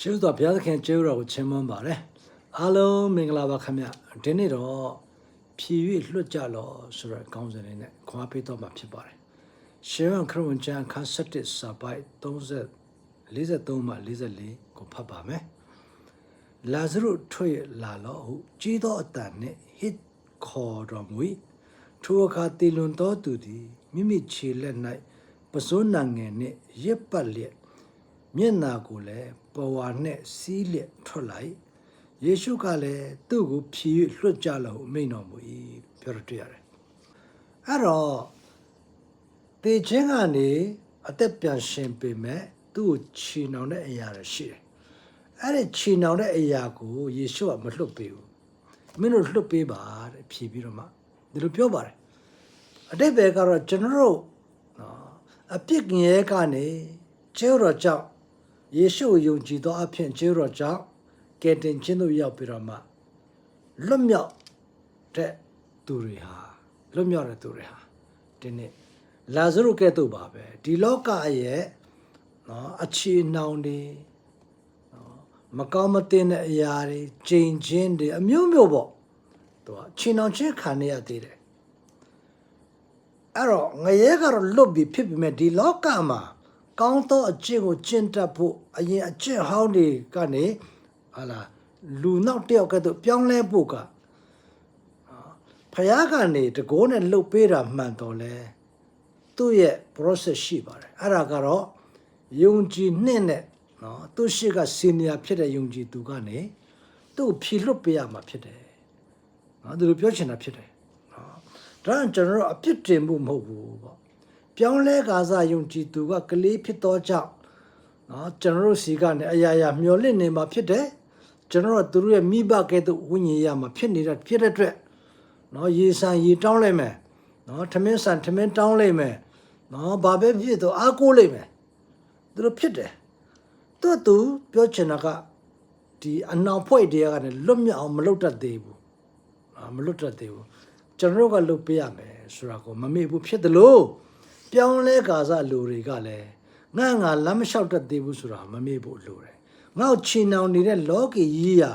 ရှုတော်ဘုရားသခင်ကျေးဇူးတော်ကိုချီးမွမ်းပါတယ်အားလုံးမင်္ဂလာပါခင်ဗျဒီနေ့တော့ဖြည်၍လွတ်ကြလောဆိုတဲ့ကောင်းစဉ်လေးနဲ့ခွာပေးတော့မှာဖြစ်ပါတယ်ရှေးဝန်ခရစ်ဝင်ကျမ်းခန်း7စာပိုက်30 43မှ44ကိုဖတ်ပါမယ်လာဇရုထွက်လာလောဟုကြီးသောအတန်နှင့်ဟစ်ခေါ်တော်မူ၏ထိုအခါတည်လွန်သောသူသည်မိမိခြေလက်၌ပစိုးနံငယ်နှင့်ရစ်ပတ်လျက်မျက်နာကိုလည်း ပဝါနဲ့စီးလက်ထွက်လိုက်ယေရှုကလည်းသူ့ကိုဖြည်၍လွှတ်ကြလို့အမိန့်တော်မူ၏ပြောရတွေ့ရတယ်အဲ့တော့တေခြင်းကနေအသက်ပြန်ရှင်ပေမဲ့သူ့ကိုခြေနှောင်တဲ့အရာတွေရှိတယ်အဲ့ဒီခြေနှောင်တဲ့အရာကိုယေရှုကမလွတ်ပေးဘူးမင်းတို့လွတ်ပေးပါတဲ့ဖြည်ပြီးတော့မှဒီလိုပြောပါတယ်အတိတ်ဘယ်ကတော့ကျွန်တော်တို့နော်အပြစ်ငရဲကနေကျေတော်ကြောင့် ယေရှုကိုယုံကြည်သောအဖြစ်ကျေးတော်ကြောင့်ကယ်တင်ခြင်းတို့ရောက်ပြီးတော့မှလွတ်မြောက်တဲ့သူတွေဟာလွတ်မြောက်တဲ့သူတွေဟာဒီနေ့လာဇရုကဲ့သို့ပါပဲဒီလောကရဲ့နော်အခြေနှောင်တွေနော်မကောင်းမတင်တဲ့အရာတွေကြင်ချင်းတွေအမျိုးမျိုးပေါ့သူကခြေနှောင်ချင်းခံနေရသေးတယ်အဲ့တော့ငရဲကတော့လွတ်ပြီးဖြစ်ပြီမဲ့ဒီလောကမှာ ကောင်းသောအကျင့်ကိုကျင့်တတ်ဖို့အရင်အကျင့်ဟောင်းတွေကနေဟာလာလူနောက်တစ်ယောက်ကတည်းကပြောင်းလဲဖို့ကဖယားကနေတကိုးနဲ့လှုပ်ပေးတာမှန်တော့လဲသူ့ရဲ့ process ရှိပါတယ်အဲ့ဒါကတော့ယုံကြည်နှစ်နဲ့နော်သူရှိက senior ဖြစ်တဲ့ယုံကြည်သူကနေသူ့ကိုဖြီလွတ်ပေးရမှာဖြစ်တယ်နော်သူတို့ပြောချင်တာဖြစ်တယ်နော်ဒါကကျွန်တော်တို့အပြစ်တင်မှုမဟုတ်ဘူးပေါ့ ပြောင်းလဲကာစားယုံကြည်သူကကလေးဖြစ်သောကြောင့်နော်ကျွန်တော်တို့စီကနေအရာရာမျောလင့်နေမှာဖြစ်တယ်ကျွန်တော်တို့သူတို့ရဲ့မိဘကဲ့သို့ဝိညာဉ်ရမှာဖြစ်နေတာဖြစ်တဲ့အတွက်နော်ရေဆန်ရေတောင်းလိုက်မယ်နော်ထမင်းဆန်ထမင်းတောင်းလိုက်မယ်နော်ဘာပဲဖြစ်တော့အားကိုးလိုက်မယ်သူတို့ဖြစ်တယ်သူ့သူပြောချင်တာကဒီအနောင်ဖွဲ့တရားကနေလွတ်မြောက်အောင်မလုပ်တတ်သေးဘူးအာမလွတ်တတ်သေးဘူးကျွန်တော်တို့ကလုပ်ပေးရမယ်ဆိုတာကိုမမေ့ဘူးဖြစ်တယ်လို့ ပြောင်းလဲကာစားလူတွေကလည်းငါငါလမ်းမလျှောက်တတ်သေးဘူးဆိုတာမမေ့ဖို့လိုတယ်ငါ့ကိုချီနှောင်နေတဲ့လောကီကြီးရာ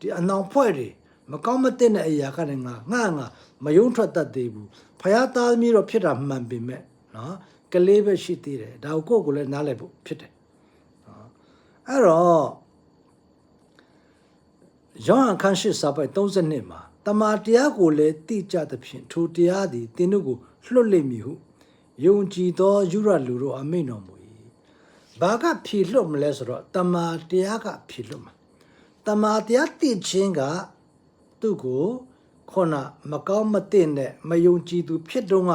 ဒီအနောင်ဖွဲ့တွေမကောင်းမသင့်တဲ့အရာကလည်းငါငါငါမယုံထွက်တတ်သေးဘူးဖယားသားသမီးတော့ဖြစ်တာမှန်ပေမဲ့နော်ကလေးပဲရှိသေးတယ်ဒါကိုကိုယ်ကိုလည်းနားလည်ဖို့ဖြစ်တယ်နော်အဲ့တော့ယောဟန်ခန်းရှိစာပိုက်32မှာတမာတရားကိုလည်းတိကျသဖြင့်ထိုတရားသည်သင်တို့ကိုလွတ်လိမ့်မည်ဟု ယုံကြည်သောယူရလူတို့အမိန့်တော်မူ၏ဘာကဖြေလွတ်မလဲဆိုတော့တမာတရားကဖြေလွတ်မှာတမာတရားသိခြင်းကသူ့ကိုခုနမကောင်းမသိတဲ့မယုံကြည်သူဖြစ်တော့က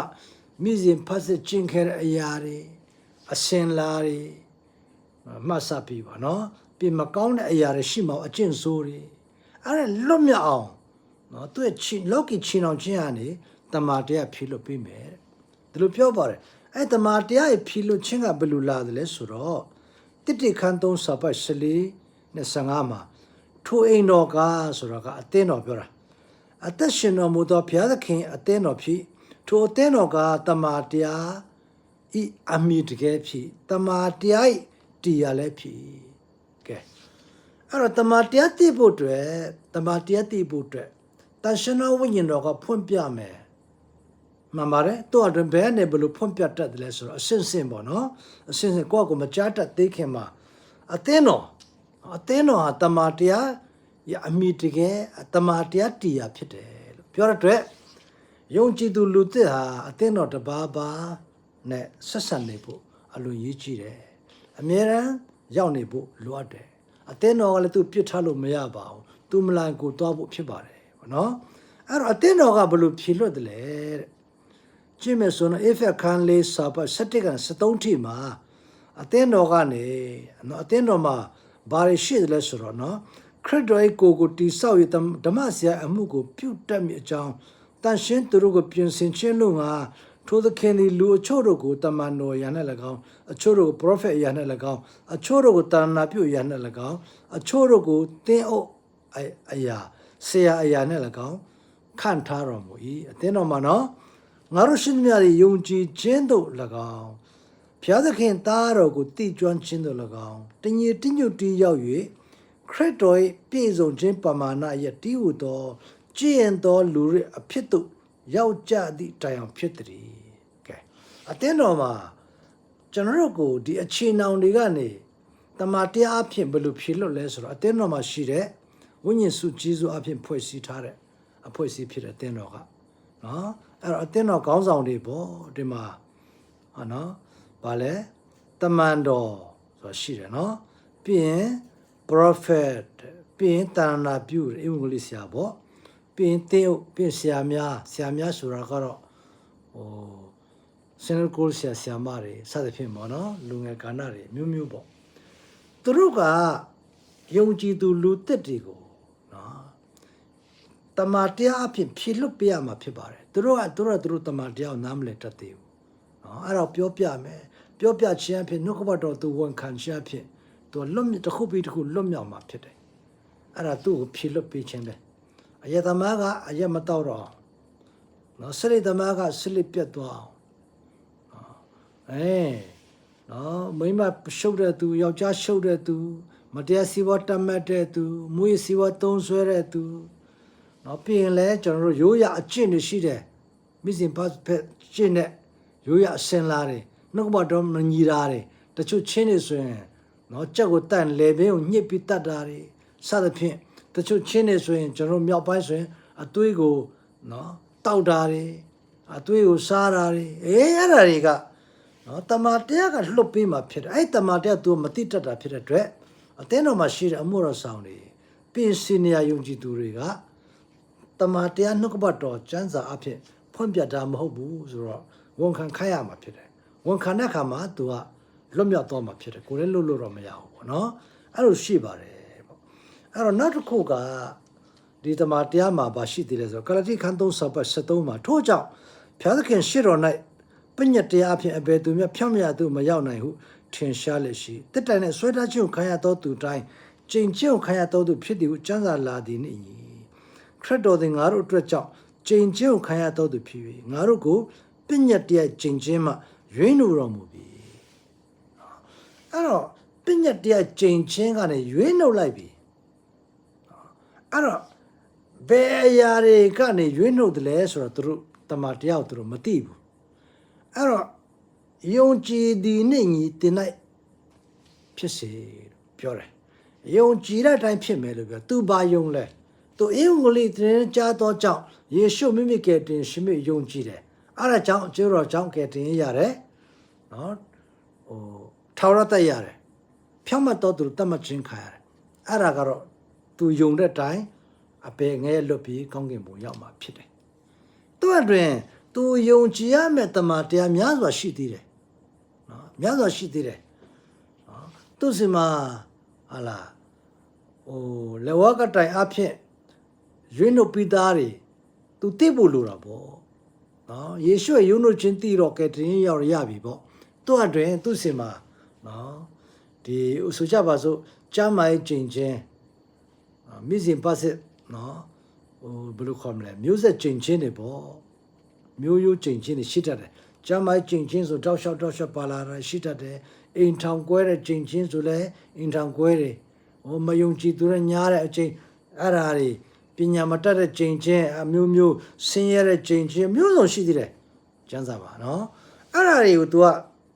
မိစဉ်ဖတ်စစ်ခြင်းခဲ့တဲ့အရာတွေအစင်လာတွေမှတ်စပ်ပြီးပါနော်ပြင်မကောင်းတဲ့အရာတွေရှိမှအကျင့်ဆိုးတွေအဲ့ဒါလွတ်မြောက်အောင်နော်သူ့ရဲ့ချင်းလောကီချင်းအောင်ခြင်းကနေတမာတရားဖြေလွတ်ပြီးမယ်တဲ့ ဒီလိုပြောပါတယ်အဲ့တမာတရားရဲ့ဖြီလို့ချင်းကဘယ်လိုလာတယ်လဲဆိုတော့တိတိခန်းသုံးစာပတ်14နဲ့15မှာထိုအိမ်တော်ကဆိုတော့ကအသင်းတော်ပြောတာအသက်ရှင်တော်မူသောဘုရားသခင်အသင်းတော်ဖြစ်ထိုအသင်းတော်ကတမာတရားဤအမိတကယ်ဖြစ်တမာတရားဤတရားလည်းဖြစ်ကဲအဲ့တော့တမာတရားသိဖို့အတွက်တမာတရားသိဖို့အတွက်တန်ရှင်တော်ဝိညာဉ်တော်ကဖွင့်ပြမယ် မှန်ပါတယ်တော့အတွင်းဘယ်နဲ့ဘယ်လိုဖွင့်ပြတတ်တယ်လဲဆိုတော့အစင်စင်ပေါ့နော်အစင်စင်ကိုယ့်ကိုယ်မကြားတတ်သေးခင်မှာအသင်းတော်အသင်းတော်ဟာတမာတရားရအမိတကယ်တမာတရားတရားဖြစ်တယ်လို့ပြောတဲ့အတွက်ယုံကြည်သူလူသစ်ဟာအသင်းတော်တစ်ပါးပါနဲ့ဆက်ဆက်နေဖို့အလွန်ရည်ကြီးတယ်အမြဲတမ်းရောက်နေဖို့လိုအပ်တယ်အသင်းတော်ကလည်းသူပြစ်ထားလို့မရပါဘူးသူမလိုင်ကိုတွားဖို့ဖြစ်ပါတယ်ပေါ့နော်အဲ့တော့အသင်းတော်ကဘယ်လိုဖြေလွတ်တယ်လဲတဲ့ ကြည့်မယ်ဆိုတော့ if ခန်းလေးစာပတ်7ကန်73ထိမှာအသင်းတော်ကနေနော်အသင်းတော်မှာဘာတွေရှိတယ်လဲဆိုတော့နော်ခရစ်တော်ရဲ့ကိုယ်ကိုတိဆောက်ရဓမ္မဆရာအမှုကိုပြုတ်တက်မြအကြောင်းတန်ရှင်းသူတို့ကိုပြင်ဆင်ခြင်းလို့ငါထိုသခင်ဒီလူအချို့တို့ကိုတမန်တော်ရနဲ့၎င်းအချို့တို့ကို prophet ရနဲ့၎င်းအချို့တို့ကိုတာနာပြုရနဲ့၎င်းအချို့တို့ကိုတင်းအုပ်အရာဆရာအရာနဲ့၎င်းခန့်ထားတော်မူ၏အသင်းတော်မှာနော် ငါတို့ရှင်မြတ်ရဲ့ယုံကြည်ခြင်းတို့၎င်းဖဘုရားသခင်သားတော်ကိုတည်ကျွမ်းခြင်းတို့၎င်းတညီတညွတ်တီးရောက်၍ခရစ်တော်၏ပြည့်စုံခြင်းပမာဏရဲ့တည်ဟူသောကြည်ရင်သောလူရအဖြစ်သို့ရောက်ကြသည့်တိုင်အောင်ဖြစ်သည်ကဲအတင်းတော်မှာကျွန်တော်တို့ကိုဒီအခြေနောင်တွေကနေတမန်တရားအဖြစ်ဘယ်လိုဖြေလွတ်လဲဆိုတော့အတင်းတော်မှာရှိတဲ့ဝိညာဉ်စုကြီးစုအဖြစ်ဖွဲ့စည်းထားတဲ့အဖွဲ့အစည်းဖြစ်တဲ့အတင်းတော်က နော်အဲ့တော့အတင်းတော်ခေါင်းဆောင်တွေပေါ့ဒီမှာဟာနော်ဗာလဲတမန်တော်ဆိုတာရှိတယ်နော်ပြီးရင် prophet ပြီးရင်တဏ္ဍာပြုအင်္ဂလိပ်ဆရာပေါ့ပြီးရင်တေပြီးရင်ဆရာများဆရာများဆိုတာကတော့ဟိုစင်ကိုဆရာဆရာမတွေစသဖြင့်ပေါ့နော်လူငယ်ကာဏတွေမျိုးမျိုးပေါ့သူတို့ကယုံကြည်သူလူသစ်တွေကိုနော် တမန်တရားအဖြစ်ဖြေလွတ်ပြရမှာဖြစ်ပါတယ်သူတို့ကသူတို့ကသူတို့တမန်တရားကိုနားမလည်တတ်သေးဘူးနော်အဲ့တော့ပြောပြမယ်ပြောပြခြင်းအဖြစ်နှုတ်ကပတ်တော်သူဝန်ခံခြင်းအဖြစ်သူလွတ်မြေတစ်ခုပြီးတစ်ခုလွတ်မြောက်မှာဖြစ်တယ်အဲ့ဒါသူ့ကိုဖြေလွတ်ပေးခြင်းပဲအယတမန်ကအယမတော့တော့အောင်နော်စရိတမန်ကစလိပြတ်သွားအောင်နော်အဲနော်မိမရှုပ်တဲ့သူယောက်ျားရှုပ်တဲ့သူမတရားစီဝတ်တတ်မှတ်တဲ့သူမွေးစီဝတ်သုံးဆွဲတဲ့သူ နော်ပြီးရင်လည်းကျွန်တော်တို့ရိုးရအကျင့်တွေရှိတယ်မိစဉ်ပတ်ဖက်ကျင့်တဲ့ရိုးရအစင်လာတွေနှုတ်ကပတ်တော်မညီတာတွေတချို့ချင်းတွေဆိုရင်နော်ကြက်ကိုတန့်လေဘင်းကိုညှစ်ပြီးတတ်တာတွေစသဖြင့်တချို့ချင်းတွေဆိုရင်ကျွန်တော်တို့မြောက်ပိုင်းဆိုရင်အသွေးကိုနော်တောက်တာတွေအသွေးကိုစားတာတွေအေးအဲ့ဒါတွေကနော်တမန်တရားကလှုပ်ပေးမှဖြစ်တယ်အဲ့တမန်တရားသူမတိတတ်တာဖြစ်တဲ့အတွက်အသင်းတော်မှာရှိတဲ့အမှုတော်ဆောင်တွေပြင်စင်နေရယုံကြည်သူတွေက တမန်တရားနှုတ်ကပတ်တော်ကျမ်းစာအဖြစ်ဖွင့်ပြတာမဟုတ်ဘူးဆိုတော့ဝန်ခံခိုင်းရမှာဖြစ်တယ်ဝန်ခံတဲ့အခါမှာ तू ကလွတ်မြောက်သွားမှာဖြစ်တယ်ကိုယ်လည်းလွတ်လို့တော့မရဘူးပေါ့နော်အဲ့လိုရှိပါတယ်ပေါ့အဲ့တော့နောက်တစ်ခုကဒီတမန်တရားမှာဘာရှိသေးလဲဆိုတော့ကလတိခန်း3စာပတ်73မှာထို့ကြောင့်ဘုရားသခင်ရှေ့တော်၌ပညတ်တရားအဖြစ်အဘယ်သူမျှဖြောင့်မြတ်သူမရောက်နိုင်ဟုထင်ရှားလက်ရှိတစ်တိုင်နဲ့ဆွဲထားခြင်းကိုခံရသောသူတိုင်းကျင့်ခြင်းကိုခံရသောသူဖြစ်သည်ဟုကျမ်းစာလာသည်နှင့်အညီ ခရစ်တော်သည်ငါတို့အတွက်ကြောင့်ကျင့်ခြင်းကိုခံရတော်သူဖြစ်၍ငါတို့ကိုပညတ်တရားကျင့်ခြင်းမှရွေးနှုတော်မူပြီအဲ့တော့ပညတ်တရားကျင့်ခြင်းကနေရွေးနှုတ်လိုက်ပြီအဲ့တော့ဘယ်အရာတွေကနေရွေးနှုတ်တယ်လဲဆိုတော့သူတို့တမန်တရားကိုသူတို့မသိဘူးအဲ့တော့ယုံကြည်သည်နဲ့ညီတင်လိုက်ဖြစ်စေလို့ပြောတယ်ယုံကြည်တဲ့အတိုင်းဖြစ်မယ်လို့ပြောသူဘာယုံလဲ သူအင်္ဂလိပ်သတင်းကြားတော့ကြောင့်ယေရှုမိမိကယ်တင်ရှင်မိယုံကြည်တယ်အဲ့ဒါကြောင့်ကျိုးတော်ကြောင့်ကယ်တင်ရတယ်နော်ဟိုထောက်ရတတ်ရတယ်ဖြောင့်မတ်တော်သူတတ်မှတ်ခြင်းခံရတယ်အဲ့ဒါကတော့သူယုံတဲ့အတိုင်းအပေငဲလွတ်ပြီးကောင်းကင်ဘုံရောက်မှာဖြစ်တယ်သူ့အတွင်သူယုံကြည်ရမယ့်တမန်တရားများစွာရှိသေးတယ်နော်များစွာရှိသေးတယ်နော်သူစီမှာဟာလာဟိုလေဝါကတိုင်အဖြစ် ရွေးနှုတ်ပြီးသားတွေသူသိဖို့လိုတာပေါ့နော်ယေရှုရဲ့ယုံနှုတ်ခြင်းတည်တော့ကဲတင်ရောက်ရပြီပေါ့သူ့အတွင်သူစီမှာနော်ဒီဆိုကြပါစို့ကျမ်းမာရေးကျင့်ခြင်းအာမိစဉ်ပတ်စစ်နော်ဟိုဘယ်လိုခေါ်မလဲမျိုးဆက်ကျင့်ချင်းတွေပေါ့မျိုးရိုးကျင့်ချင်းတွေရှိတတ်တယ်ကျမ်းမိုက်ကျင့်ချင်းဆိုတောက်လျှောက်တောက်လျှောက်ပါလာတာရှိတတ်တယ်အိမ်ထောင်ကွဲတဲ့ကျင့်ချင်းဆိုလဲအိမ်ထောင်ကွဲတယ်ဟိုမယုံကြည်သူတွေညားတဲ့အချိန်အဲ့ဓာတွေ ပညာမတတ်တဲ့ကျင့်ချင်းအမျိုးမျိုးဆင်းရဲတဲ့ကျင့်ချင်းမျိုးစုံရှိသေးတယ်ကျမ်းစာပါနော်အဲ့ဓာတွေကို तू က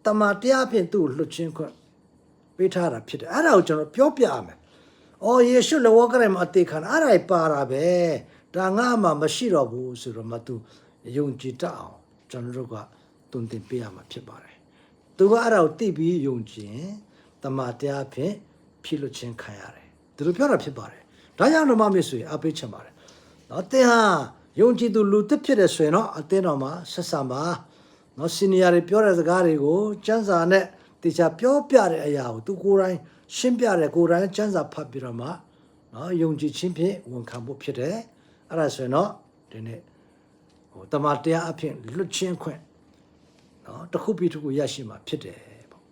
တမန်တရားဖြင့်သူ့ကိုလွတ်ချင်းခွင့်ပေးထားတာဖြစ်တယ်အဲ့ဒါကိုကျွန်တော်ပြောပြရမယ်။အော်ယေရှုလောကထဲမှာအသေးခံအဲ့ဒါပါတာပဲ။ဒါငါမှမရှိတော့ဘူးဆိုတော့မသူယုံကြည်တတ်အောင်ကျွန်တော်တို့ကတုံတင်ပေးရမှာဖြစ်ပါတယ်။သူကအဲ့ဒါကိုသိပြီးယုံကြည်ရင်တမန်တရားဖြင့်ဖြည့်လွတ်ခြင်းခံရတယ်။ဒီလိုပြောတာဖြစ်ပါတယ်။ ဒါကြောင့်ဓမ္မမစ်ဆွေအပိတ်ချင်ပါတယ်။နော်တင်ဟာယုံကြည်သူလူတစ်ဖြစ်တဲ့ဆိုရင်တော့အသင်းတော်မှာဆက်ဆံပါ။နော်စီနီယာတွေပြောတဲ့စကားတွေကိုစံစာနဲ့တေချာပြောပြတဲ့အရာကိုသူကိုယ်တိုင်ရှင်းပြတယ်ကိုယ်တိုင်စံစာဖတ်ပြီးတော့မှနော်ယုံကြည်ခြင်းဖြင့်ဝန်ခံဖို့ဖြစ်တယ်။အဲ့ဒါဆိုရင်တော့ဒီနေ့ဟိုတမန်တရားအဖြစ်လွတ်ချင်းခွင့်နော်တစ်ခုပြီးတစ်ခုရရှိမှာဖြစ်တယ်ပေါ့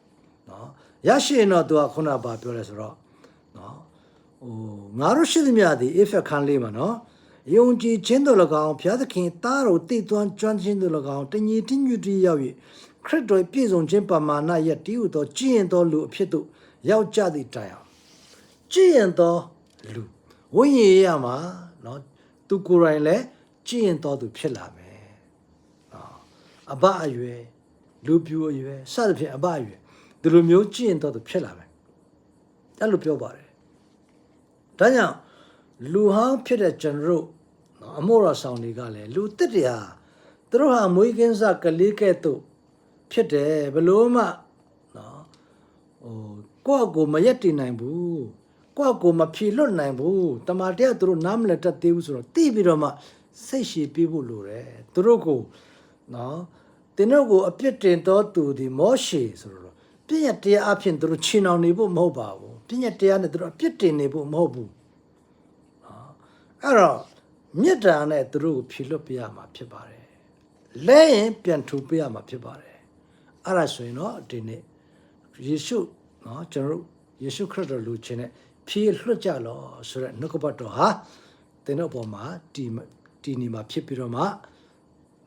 နော်ရရှိရင်တော့သူကခုနကဘာပြောလဲဆိုတော့နော် ဟိုငါတို့ရှိသမျှသည် effect ခံလေးမှာနော်ယုံကြည်ခြင်းတို့၎င်းဘုရားသခင်တားတော်တည်သွမ်းကျွမ်းခြင်းတို့၎င်းတညီတညွတ်တည်းရောက်၍ခရစ်တော်ပြည့်စုံခြင်းပမာဏရဲ့တည်ဟူသောကြည်ရင်သောလူအဖြစ်သို့ရောက်ကြသည့်တိုင်အောင်ကြည်ရင်သောလူဝိညာဉ်ရမှာနော်သူကိုယ်တိုင်လည်းကြည်ရင်သောသူဖြစ်လာမယ်နော်အဘအရွယ်လူပြူအရွယ်စသဖြင့်အဘအရွယ်ဒီလိုမျိုးကြည်ရင်သောသူဖြစ်လာမယ်အဲ့လိုပြောပါတယ် ဒါကြောင့်လူဟောင်းဖြစ်တဲ့ကျွန်တော်တို့နော်အမို့ရဆောင်တွေကလည်းလူတစ်တရားသူတို့ဟာမွေးကင်းစကလေးကဲ့သို့ဖြစ်တယ်ဘလို့မှနော်ဟိုကိုယ့်အကိုမရက်တည်နိုင်ဘူးကိုယ့်အကိုမဖြေလွတ်နိုင်ဘူးတမန်တရားသူတို့နားမလည်တတ်သေးဘူးဆိုတော့တိပြီးတော့မှစိတ်ရှည်ပြေးဖို့လိုတယ်သူတို့ကိုနော်တင်းတို့ကိုအပြစ်တင်တော်သူဒီမောရှေဆိုတော့ပြည့်ရတရားအဖြစ်သူတို့ချင်အောင်နေဖို့မဟုတ်ပါဘူး ပညာတရားနဲ့သူတို့အပြစ်တင်နေဖို့မဟုတ်ဘူးအဲ့တော့မေတ္တာနဲ့သူတို့ကိုဖြေလွတ်ပေးရမှာဖြစ်ပါတယ်လဲရင်ပြန်ထူပေးရမှာဖြစ်ပါတယ်အဲ့ဒါဆိုရင်တော့ဒီနေ့ယေရှုနော်ကျွန်တော်တို့ယေရှုခရစ်တော်လူချင်းနဲ့ဖြေလွတ်ကြလောဆိုတဲ့နှုတ်ကပတ်တော်ဟာသင်တို့ဘုံမှာတည်တည်နေမှာဖြစ်ပြီးတော့မှ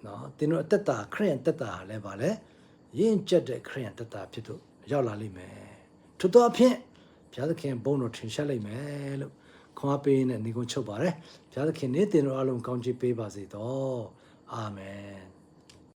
နော်သင်တို့အသက်တာခရိယန်သက်တာလည်းပါလေရင့်ကျက်တဲ့ခရိယန်သက်တာဖြစ်တို့ရောက်လာလိမ့်မယ်ထို့သောအဖြစ် ဘုရားသခင်ဘုန်းတော်ထင်ရှားလိမ့်မယ်လို့ခွန်အားပေးနဲ့ညီကုန်းချုပ်ပါတယ်ဘုရားသခင်နေ့တင်တော်အလုံးကောင်းချီးပေးပါစေတော့အာမင်